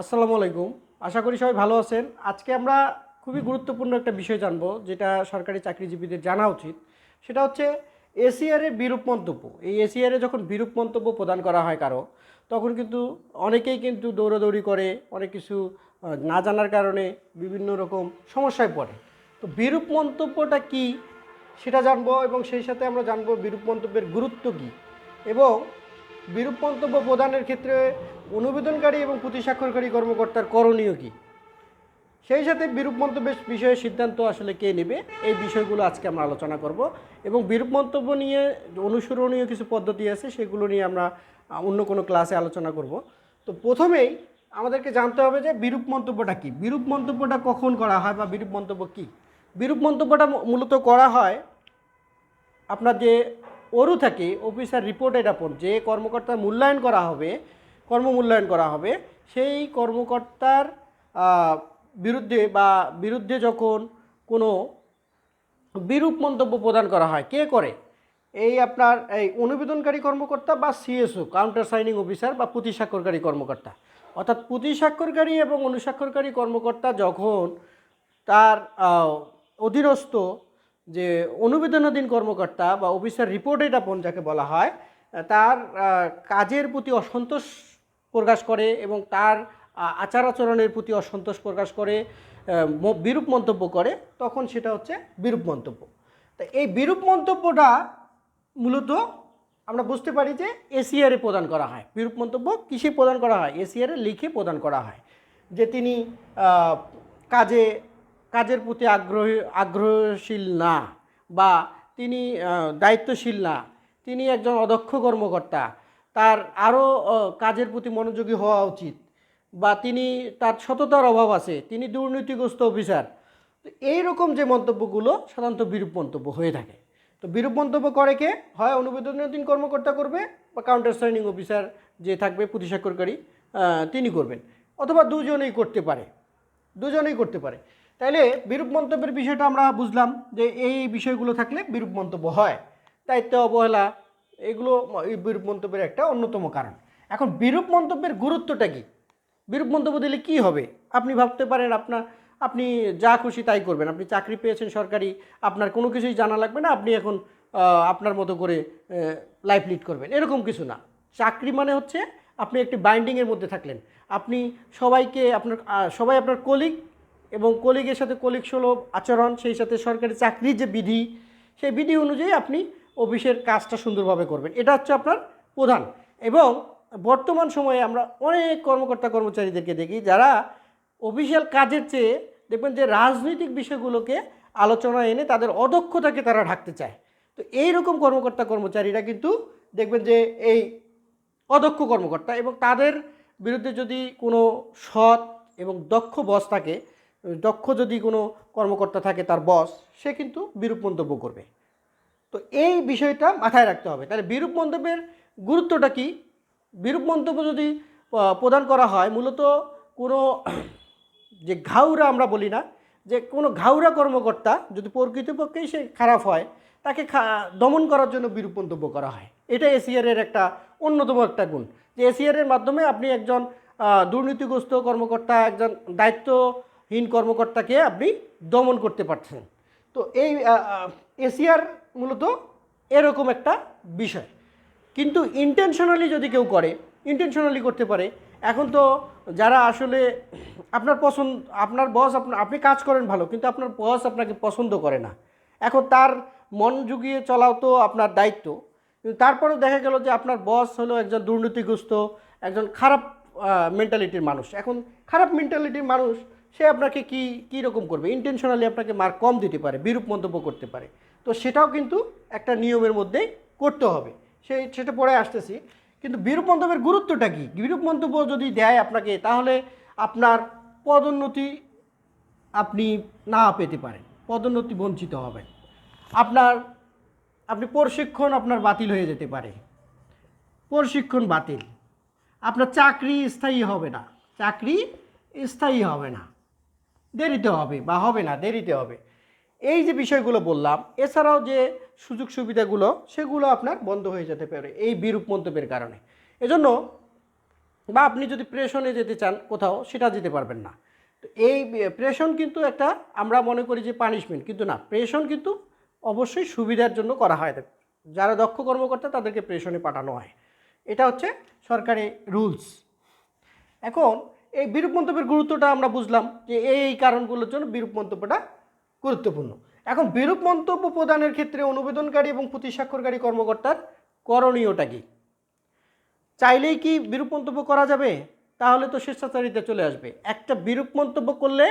আসসালামু আলাইকুম। আশা করি সবাই ভালো আছেন। আজকে আমরা খুবই গুরুত্বপূর্ণ একটা বিষয় জানব, যেটা সরকারি চাকরিজীবীদের জানা উচিত। সেটা হচ্ছে এসিআরের বিরূপ মন্তব্য। এই এসিআরে যখন বিরূপ মন্তব্য প্রদান করা হয় কারও, তখন কিন্তু অনেকেই কিন্তু দৌড়াদৌড়ি করে, অনেক কিছু না জানার কারণে বিভিন্ন রকম সমস্যায় পড়ে। তো বিরূপ মন্তব্যটা কি, সেটা জানব এবং সেই সাথে আমরা জানব বিরূপ মন্তব্যের গুরুত্ব কী। এবং বিরূপ মন্তব্য প্রদানের ক্ষেত্রে অনুবেদনকারী এবং প্রতিস্বাক্ষরকারী কর্মকর্তার করণীয় কী? সেই সাথে বিরূপ মন্তব্যের বিষয়ে সিদ্ধান্ত আসলে কে নেবে? এই বিষয়গুলো আজকে আমরা আলোচনা করব এবং বিরূপ মন্তব্য নিয়ে অনুসরণীয় কিছু পদ্ধতি আছে, সেগুলো নিয়ে আমরা অন্য কোনো ক্লাসে আলোচনা করব। তো প্রথমেই আমাদেরকে জানতে হবে যে বিরূপ মন্তব্যটা কী? বিরূপ মন্তব্যটা কখন করা হয় বা বিরূপ মন্তব্য কী? বিরূপ মন্তব্যটা মূলত করা হয় আপনার যে অরু থাকে, অফিসার রিপোর্টেড আপন যে কর্মকর্তার মূল্যায়ন করা হবে কর্ম মূল্যায়ন করা হবে। সেই কর্মকর্তার বিরুদ্ধে বা বিরুদ্ধে যখন কোনো বিরূপ মন্তব্য প্রদান করা হয়, কে করে? এই আপনার এই অনুবেদনকারী কর্মকর্তা বা সিএসও, কাউন্টার সাইনিং অফিসার বা প্রতিস্বাক্ষরকারী কর্মকর্তা। অর্থাৎ প্রতিস্বাক্ষরকারী এবং অনুস্বাক্ষরকারী কর্মকর্তা যখন তার অধীনস্থ যে অনুবেদনাধীন কর্মকর্তা বা অফিসার রিপোর্টেড আপন যাকে বলা হয়, তার কাজের প্রতি অসন্তোষ প্রকাশ করে এবং তার আচার আচরণের প্রতি অসন্তোষ প্রকাশ করে বিরূপ মন্তব্য করে, তখন সেটা হচ্ছে বিরূপ মন্তব্য। তা এই বিরূপ মন্তব্যটা মূলত আমরা বুঝতে পারি যে এসিআরে প্রদান করা হয়। বিরূপ মন্তব্য কিসে প্রদান করা হয়? এসিআরে লিখে প্রদান করা হয়। যে তিনি কাজে, কাজের প্রতি আগ্রহী, আগ্রহশীল না বা তিনি দায়িত্বশীল না। তিনি একজন অদক্ষ কর্মকর্তা। তার আরও কাজের প্রতি মনোযোগী হওয়া উচিত বা তিনি তার সততার অভাব আছে, তিনি দুর্নীতিগ্রস্ত অফিসার। তো এইরকম যে মন্তব্যগুলো সাধারণত বিরূপ মন্তব্য হয়ে থাকে। তো বিরূপ মন্তব্য করে কে? হয় অনুবেদনাধীন কর্মকর্তা করবে বা কাউন্টার সাইনিং অফিসার যে থাকবে, প্রতিস্বাক্ষরকারী তিনি করবেন। অথবা দুজনেই করতে পারে। দুজনেই করতে পারে। তাইলে বিরূপ মন্তব্যের বিষয়টা আমরা বুঝলাম যে এই বিষয়গুলো থাকলে বিরূপ মন্তব্য হয়। দায়িত্ব অবহেলা এগুলো এই বিরূপ মন্তব্যের একটা অন্যতম কারণ। এখন বিরূপ মন্তব্যের গুরুত্বটা কি? বিরূপ মন্তব্য দিলে কি হবে? আপনি ভাবতে পারেন আপনার, আপনি যা খুশি তাই করবেন। আপনি চাকরি পেয়েছেন সরকারি, আপনার কোনো কিছুই জানা লাগবে না, আপনি এখন আপনার মতো করে লাইফ লিড করবেন। এরকম কিছু না। চাকরি মানে হচ্ছে আপনি একটি বাইন্ডিংয়ের মধ্যে থাকলেন। আপনি সবাইকে আপনার সবাই আপনার কলিগ এবং কলিগের সাথে কলিগ সুলভ আচরণ, সেই সাথে সরকারি চাকরির যে বিধি, সেই বিধি অনুযায়ী আপনি অফিসের কাজটা সুন্দরভাবে করবেন। এটা হচ্ছে আপনার প্রধান। এবং বর্তমান সময়ে আমরা অনেক কর্মকর্তা কর্মচারীদেরকে দেখি যারা অফিসিয়াল কাজের চেয়ে দেখবেন যে রাজনৈতিক বিষয়গুলোকে আলোচনা এনে তাদের অদক্ষতাকে তারা ঢাকতে চায়। তো এই রকম কর্মকর্তা কর্মচারীরা কিন্তু দেখবেন যে এই অদক্ষ কর্মকর্তা এবং তাদের বিরুদ্ধে যদি কোনো সৎ এবং দক্ষ বস থাকে, দক্ষ যদি কোনো কর্মকর্তা থাকে তার বস, সে কিন্তু বিরূপ মন্তব্য করবে। তো এই বিষয়টা মাথায় রাখতে হবে। তাহলে বিরূপ মন্তব্যের গুরুত্বটা কি? বিরূপ মন্তব্য যদি প্রদান করা হয়, মূলত কোনো যে ঘাউরা আমরা বলি না, যে কোনো ঘাউরা কর্মকর্তা যদি প্রকৃতপক্ষেই সে খারাপ হয়, তাকে দমন করার জন্য বিরূপ মন্তব্য করা হয়। এটা এসিআরের একটা অন্যতম একটা গুণ। যে এসিআরের মাধ্যমে আপনি একজন দুর্নীতিগ্রস্ত কর্মকর্তা, একজন দায়িত্বহীন কর্মকর্তাকে আপনি দমন করতে পারছেন। তো এই এসিআর মূলত এরকম একটা বিষয়। কিন্তু ইন্টেনশনালি যদি কেউ করে ইন্টেনশনালি করতে পারে, এখন তো যারা আসলে আপনার পছন্দ, আপনার বস আপনার আপনি কাজ করেন ভালো, কিন্তু আপনার বস আপনাকে পছন্দ করে না। এখন তার মন জুগিয়ে চলাও তো আপনার দায়িত্ব। কিন্তু তারপরেও দেখা গেল যে আপনার বস হলো একজন দুর্নীতিগ্রস্ত, একজন খারাপ মেন্টালিটির মানুষ। এখন খারাপ মেন্টালিটির মানুষ, সে আপনাকে কি, কী রকম করবে? ইন্টেনশনালি আপনাকে মার্ক কম দিতে পারে, বিরূপ মন্তব্য করতে পারে। তো সেটাও কিন্তু একটা নিয়মের মধ্যেই করতে হবে। সেই সেটা পরে আসতেছি। কিন্তু বিরূপ মন্তব্যের গুরুত্বটা কী? বিরূপ মন্তব্য যদি দেয় আপনাকে, তাহলে আপনার পদোন্নতি আপনি না পেতে পারেন। পদোন্নতি বঞ্চিত হবেন। আপনার, আপনি প্রশিক্ষণ আপনার বাতিল হয়ে যেতে পারে। প্রশিক্ষণ বাতিল। আপনার চাকরি স্থায়ী হবে না। চাকরি স্থায়ী হবে না। দেরিতে হবে বা হবে না, দেরিতে হবে। এই যে বিষয়গুলো বললাম, এছাড়াও যে সুযোগ সুবিধাগুলো, সেগুলো আপনার বন্ধ হয়ে যেতে পারে এই বিরূপ মন্তব্যের কারণে। এজন্য বা আপনি যদি প্রেশনে যেতে চান কোথাও, সেটা যেতে পারবেন না। তো এই প্রেশন কিন্তু একটা আমরা মনে করি যে পানিশমেন্ট কিন্তু না প্রেশন কিন্তু অবশ্যই সুবিধার জন্য করা হয়। যারা দক্ষ কর্মকর্তা, তাদেরকে প্রেশনে পাঠানো হয়। এটা হচ্ছে সরকারি রুলস এখন এই বিরূপ মন্তব্যের গুরুত্বটা আমরা বুঝলাম যে এই কারণগুলোর জন্য বিরূপ মন্তব্যটা গুরুত্বপূর্ণ। এখন বিরূপ মন্তব্য প্রদানের ক্ষেত্রে অনুবেদনকারী এবং প্রতিস্বাক্ষরকারী কর্মকর্তার করণীয়টা কি? চাইলেই কি বিরূপ মন্তব্য করা যাবে? তাহলে তো স্বেচ্ছাচারিতা চলে আসবে। একটা বিরূপ মন্তব্য করলে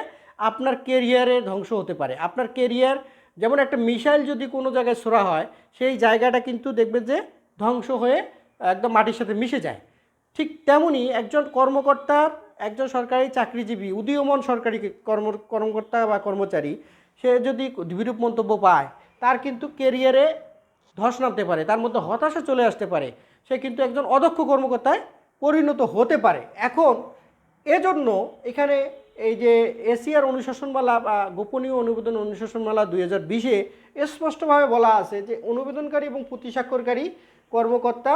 আপনার কেরিয়ারে ধ্বংস হতে পারে। আপনার কেরিয়ার যেমন একটা মিসাইল যদি কোনো জায়গায় ছোড়া হয়, সেই জায়গাটা কিন্তু দেখবেন যে ধ্বংস হয়ে একদম মাটির সাথে মিশে যায়। ঠিক তেমনি একজন কর্মকর্তার, একজন সরকারি চাকরিজীবী, উদীয়মান সরকারি কর্ম, কর্মকর্তা বা কর্মচারী সে যদি বিরূপ মন্তব্য পায়, তার কিন্তু কেরিয়ারে ধস নামতে পারে, তার মধ্যে হতাশা চলে আসতে পারে। সে কিন্তু একজন অদক্ষ কর্মকর্তায় পরিণত হতে পারে। এখন এজন্য এখানে এই যে এশিয়ার অনুশাসনমালা বা গোপনীয় অনুবেদন অনুশাসনমালা দুই হাজার বিশে স্পষ্টভাবে বলা আছে যে অনুবেদনকারী এবং প্রতিস্বাক্ষরকারী কর্মকর্তা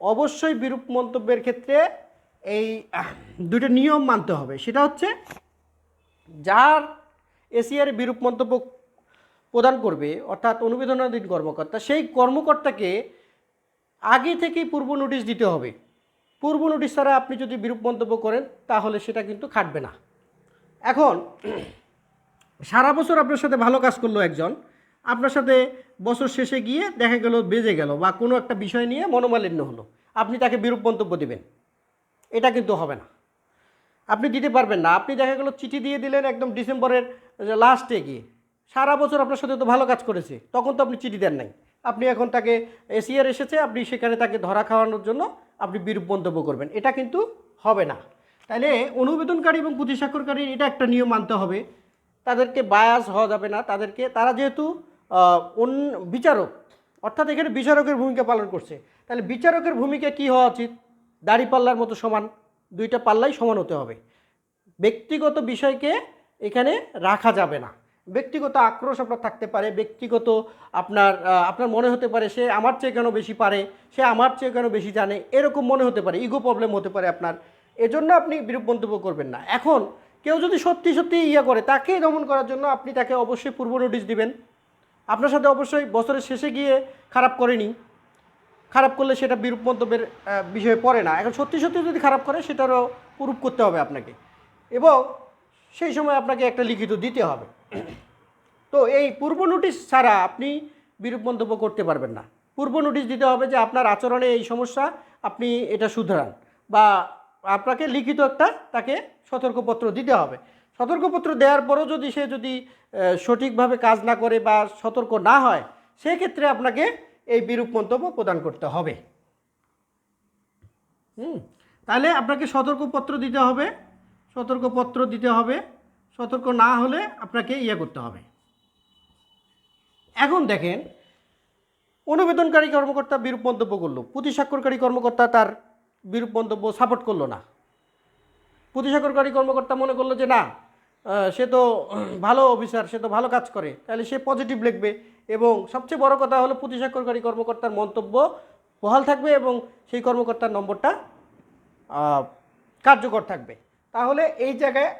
অবশ্যই বিরূপ মন্তব্যের ক্ষেত্রে এই দুটো নিয়ম মানতে হবে। সেটা হচ্ছে, যার এশিয়ার বিরূপ মন্তব্য প্রদান করবে, অর্থাৎ অনুবেদনাধীন কর্মকর্তা, সেই কর্মকর্তাকে আগে থেকেই পূর্ব নোটিশ দিতে হবে। পূর্ব নোটিশ ছাড়া আপনি যদি বিরূপ মন্তব্য করেন, তাহলে সেটা কিন্তু খাটবে না। এখন, সারা বছর আপনার সাথে ভালো কাজ করল একজন, আপনার সাথে বছর শেষে গিয়ে দেখা গেল, বেজে গেল, বা কোনো একটা বিষয় নিয়ে মনোমালিন্য হলো। আপনি তাকে বিরূপ মন্তব্য দেবেন। এটা কিন্তু হবে না। আপনি দিতে পারবেন না। আপনি দেখা গেল চিঠি দিয়ে দিলেন একদম ডিসেম্বরের লাস্টে গিয়ে। সারা বছর আপনার সাথে তো ভালো কাজ করেছে, তখন তো আপনি চিঠি দেন নাই। আপনি এখন তাকে এসিআর এসেছে, আপনি সেখানে তাকে ধরা খাওয়ানোর জন্য আপনি বিরূপ মন্তব্য করবেন। এটা কিন্তু হবে না। তাহলে অনুবেদনকারী এবং প্রতিস্বাক্ষরকারীর এটা একটা নিয়ম মানতে হবে। তাদেরকে বায়াস হওয়া যাবে না। তাদেরকে, তারা যেহেতু বিচারক, অর্থাৎ এখানে বিচারকের ভূমিকা পালন করছে। তাহলে বিচারকের ভূমিকা কি হওয়া উচিত? দাড়ি পাল্লার মতো সমান। দুইটা পাল্লাই সমান হতে হবে। ব্যক্তিগত বিষয়কে এখানে রাখা যাবে না। ব্যক্তিগত আক্রোশ আপনার থাকতে পারে, ব্যক্তিগত আপনার আপনার মনে হতে পারে সে আমার চেয়ে কেন বেশি পারে, সে আমার চেয়ে কেন বেশি জানে, এরকম মনে হতে পারে ইগো প্রবলেম হতে পারে আপনার। এজন্য আপনি বিরূপ মন্তব্য করবেন না। এখন কেউ যদি সত্যি সত্যি ইয়ে করে, তাকে দমন করার জন্য আপনি তাকে অবশ্যই পূর্ব নোটিশ দিবেন। আপনার সাথে অবশ্যই বছরের শেষে গিয়ে খারাপ করেনি। খারাপ করলে সেটা বিরূপ মন্তব্যের বিষয়ে পড়ে না। এখন সত্যি সত্যি যদি খারাপ করে, সেটারও প্রুফ করতে হবে আপনাকে। এবং সেই সময় আপনাকে একটা লিখিত দিতে হবে। তো এই পূর্ব নোটিশ ছাড়া আপনি বিরূপ মন্তব্য করতে পারবেন না। পূর্ব নোটিশ দিতে হবে যে আপনার আচরণে এই সমস্যা, আপনি এটা শুধরান বা আপনাকে লিখিত একটা তাকে সতর্কপত্র দিতে হবে। সতর্কপত্র দেওয়ার পরও যদি সে যদি সঠিকভাবে কাজ না করে বা সতর্ক না হয়, সেক্ষেত্রে আপনাকে এই বিরূপ মন্তব্য প্রদান করতে হবে। হুম, তাহলে আপনাকে সতর্কপত্র দিতে হবে, সতর্কপত্র দিতে হবে, সতর্ক না হলে আপনাকে ইয়ে করতে হবে। এখন দেখেন, অনুবেদনকারী কর্মকর্তা বিরূপ মন্তব্য করল প্রতিস্বাক্ষরকারী কর্মকর্তা তার বিরূপ মন্তব্য সাপোর্ট করল না। প্রতিস্বাক্ষরকারী কর্মকর্তা মনে করল যে না সে তো ভালো অফিসার সে তো ভালো কাজ করে। তাহলে সে পজিটিভ লিখবে এবং সবচেয়ে বড় কথা হলো প্রতিস্বাক্ষরকারী কর্মকর্তার মন্তব্য বহাল থাকবে এবং সেই কর্মকর্তার নম্বরটা কার্যকর থাকবে। তাহলে এই জায়গায়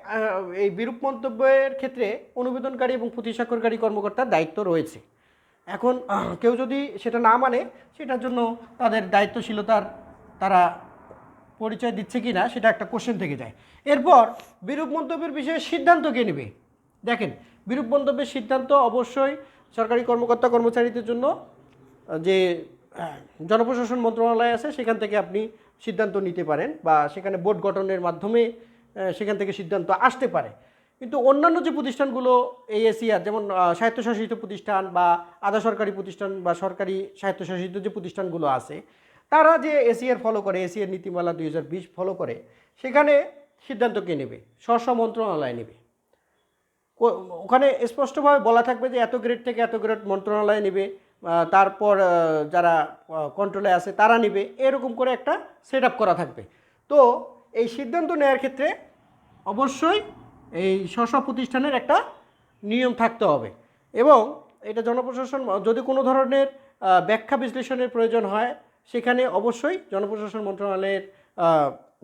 এই বিরূপ মন্তব্যের ক্ষেত্রে অনুবেদনকারী এবং প্রতিস্বাক্ষরকারী কর্মকর্তার দায়িত্ব রয়েছে। এখন কেউ যদি সেটা না মানে সেটার জন্য তাদের দায়িত্বশীলতার তারা পরিচয় দিচ্ছে কি না, সেটা একটা কোশ্চেন থেকে যায়। এরপর বিরূপ মন্তব্যের বিষয়ে সিদ্ধান্ত কে নেবে? দেখেন, বিরূপ মন্তব্যের সিদ্ধান্ত অবশ্যই সরকারি কর্মকর্তা কর্মচারীদের জন্য, যে জনপ্রশাসন মন্ত্রণালয় আছে, সেখান থেকে আপনি সিদ্ধান্ত নিতে পারেন বা সেখানে বোর্ড গঠনের মাধ্যমে সেখান থেকে সিদ্ধান্ত আসতে পারে। কিন্তু অন্যান্য যে প্রতিষ্ঠানগুলো এই এসিআর যেমন স্বায়ত্তশাসিত প্রতিষ্ঠান বা আধা সরকারি প্রতিষ্ঠান বা সরকারি স্বায়ত্তশাসিত যে প্রতিষ্ঠানগুলো আছে তারা যে এসিআর ফলো করে এসিআর নীতিমালা দুই হাজার বিশ ফলো করে, সেখানে সিদ্ধান্ত কে নেবে? স্ব স্ব মন্ত্রণালয় নেবে। ওখানে স্পষ্টভাবে বলা থাকবে যে এত গ্রেড থেকে এত গ্রেড মন্ত্রণালয় নেবে তারপর যারা কন্ট্রোলে আছে তারা নেবে, এরকম করে একটা সেট করা থাকবে। তো এই সিদ্ধান্ত নেওয়ার ক্ষেত্রে অবশ্যই এই স্ব প্রতিষ্ঠানের একটা নিয়ম থাকতে হবে। এবং এটা জনপ্রশাসন, যদি কোনো ধরনের ব্যাখ্যা বিশ্লেষণের প্রয়োজন হয় সেখানে অবশ্যই জনপ্রশাসন মন্ত্রণালয়ের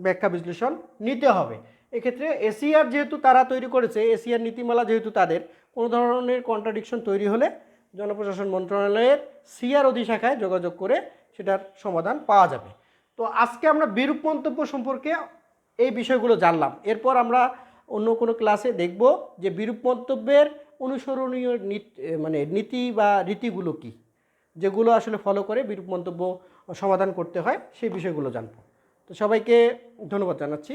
ব্যাখ্যা বিশ্লেষণ নিতে হবে। এক্ষেত্রে এসিআর যেহেতু তারা তৈরি করেছে, এসিআর নীতিমালা যেহেতু তাদের, কোনো ধরনের কন্ট্রাডিকশন তৈরি হলে জনপ্রশাসন মন্ত্রণালয়ের সিআর অধিশাখায় যোগাযোগ করে সেটার সমাধান পাওয়া যাবে। তো আজকে আমরা বিরূপ মন্তব্য সম্পর্কে এই বিষয়গুলো জানলাম। এরপর আমরা অন্য কোনো ক্লাসে দেখব যে বিরূপ মন্তব্যের অনুসরণীয় মানে নীতি বা রীতিগুলো কী, যেগুলো আসলে ফলো করে বিরূপ মন্তব্য সমাধান করতে হয় সেই বিষয়গুলো জানব। তো সবাইকে ধন্যবাদ জানাচ্ছি।